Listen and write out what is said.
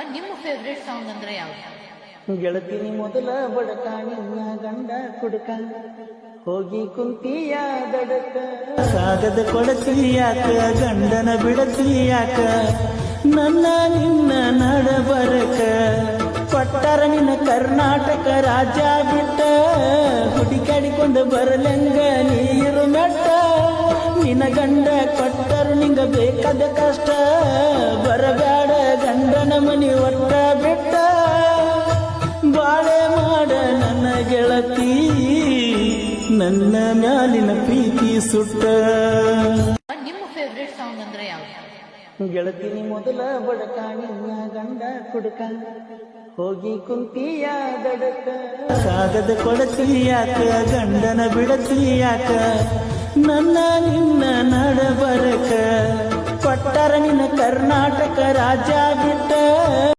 ನಿಮ್ಮ favourite song ಅಂದ್ರೆ ಯಾವ್ದು? ಗೆಳತಿನಿ ಮೊದಲ ಬಡಕ ನಿನ್ನ ಗಂಡ ಕುಡಕ. ಹೋಗಿ ಕುಂತಿಯ ದಡಕ. ಸಾಗದ ಕೊಡತಿಯಾಕ ಗಂಡನ ಬಿಡತಿಯಾಕ ನನ್ನ ನಿನ್ನ ನಡಬರಕ. ಕೊಟ್ಟಾರ ನಿನ್ನ ಕರ್ನಾಟಕ ರಾಜ್ಯ ಬಿಟ್ಟ. ಹುಡುಕಾಡಿಕೊಂಡು ಬರಲಂಗ ನೀರು ಮೆಟ್ಟ. ನಿನ್ನ ಗಂಡ ಕೊಟ್ಟರು ನಿಂಗ ಬೇಕಾದ ಕಷ್ಟ. ಗಂಡನ ಬಿಟ್ಟ ಬಾಳೆ ಮಾಡ ನನ್ನ ಗೆಳತಿ ನನ್ನ ಮ್ಯಾಲಿನ ಪ್ರೀತಿ ಸುಟ್ಟ. ನಿಮ್ಮ ಫೇವ್ರೆಟ್ ಸಾಂಗ್ ಅಂದ್ರೆ ಯಾವ ಗೆಳತಿನಿ ಮೊದಲ ಬಡಕ ನಿನ್ನ ಗಂಡ ಕುಡಕ. ಹೋಗಿ ಕುಂತಿಯ ದಡಕ ಕಾಗದ ಕೊಡತಿಯಾಕ ಗಂಡನ ಬಿಡತಿಯಾಕ ನನ್ನ ನಿನ್ನ ನಡಬರಕ. ಕೊಟ್ಟಾರ ನಿನ್ನ ಕರ್ನಾಟಕ ರಾಜ್ಯ ಬಿಟ್ಟ.